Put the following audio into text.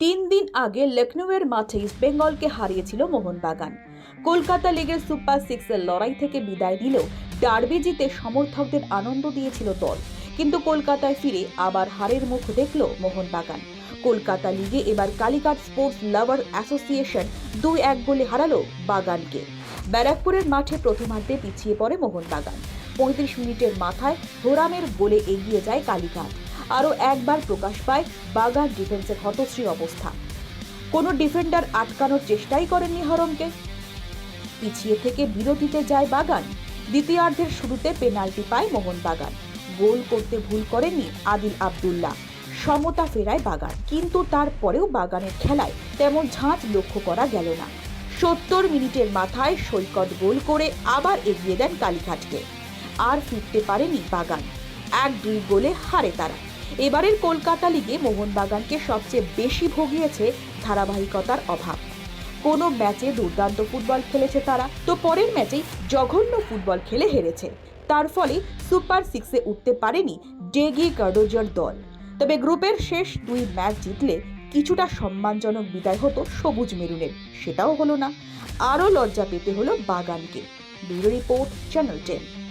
তিন দিন আগে লখনৌয়ের মাঠে ইস্টবেঙ্গলকে হারিয়েছিল মোহনবাগান। কলকাতা লিগের সুপার সিক্সের লড়াই থেকে বিদায় নিলেও ডার্বি জিতে সমর্থকদের আনন্দ দিয়েছিল দল। কিন্তু কলকাতায় ফিরে আবার হারের মুখ দেখল মোহনবাগান। কলকাতা লিগে এবার কালিকাট স্পোর্টস লাভার অ্যাসোসিয়েশন দুই এক গোলে হারালো বাগানকে। ব্যারাকপুরের মাঠে প্রথমার্ধে পিছিয়ে পড়ে মোহনবাগান। পঁয়ত্রিশ মিনিটের মাথায় হোরামের গোলে এগিয়ে যায় কালীঘাট আরও একবার প্রকাশ পায় বাগান ডিফেন্সের হতশ্রী অবস্থা। কোনো ডিফেন্ডার আটকানোর চেষ্টাই করেননি হরমকে। পিছিয়ে থেকে বিরতিতে যায় বাগান। দ্বিতীয়ার্ধের শুরুতে পেনাল্টি পায় মোহনবাগান গোল করতে ভুল করেননি আদিল আবদুল্লাহ। সমতা ফেরায় বাগান। কিন্তু তারপরেও বাগানের খেলায় তেমন ঝাঁজ লক্ষ্য করা গেল না। সত্তর মিনিটের মাথায় সৈকত গোল করে আবার এগিয়ে দেন কালীঘাটকে। আর ফিরতে পারেনি বাগান। এক দুই গোলে হারে তারা। এবারের কলকাতা লিগে মোহনবাগানকে সবচেয়ে বেশি ভোগিয়েছে ধারাবাহিকতার অভাব। কোনো ম্যাচে দুর্দান্ত ফুটবল খেলেছে তারা, তো পরের ম্যাচেই জঘন্য ফুটবল খেলে হেরেছে। তার ফলে সুপার সিক্সে উঠতে পারেনি ডেগি কার্ডোজার দল। তবে গ্রুপের শেষ দুই ম্যাচ জিতলে কিছুটা সম্মানজনক বিদায় হতো সবুজ মেরুনের, সেটাও হলো না। আরও লজ্জা পেতে হলো বাগানকে। Bureau report, channel ten.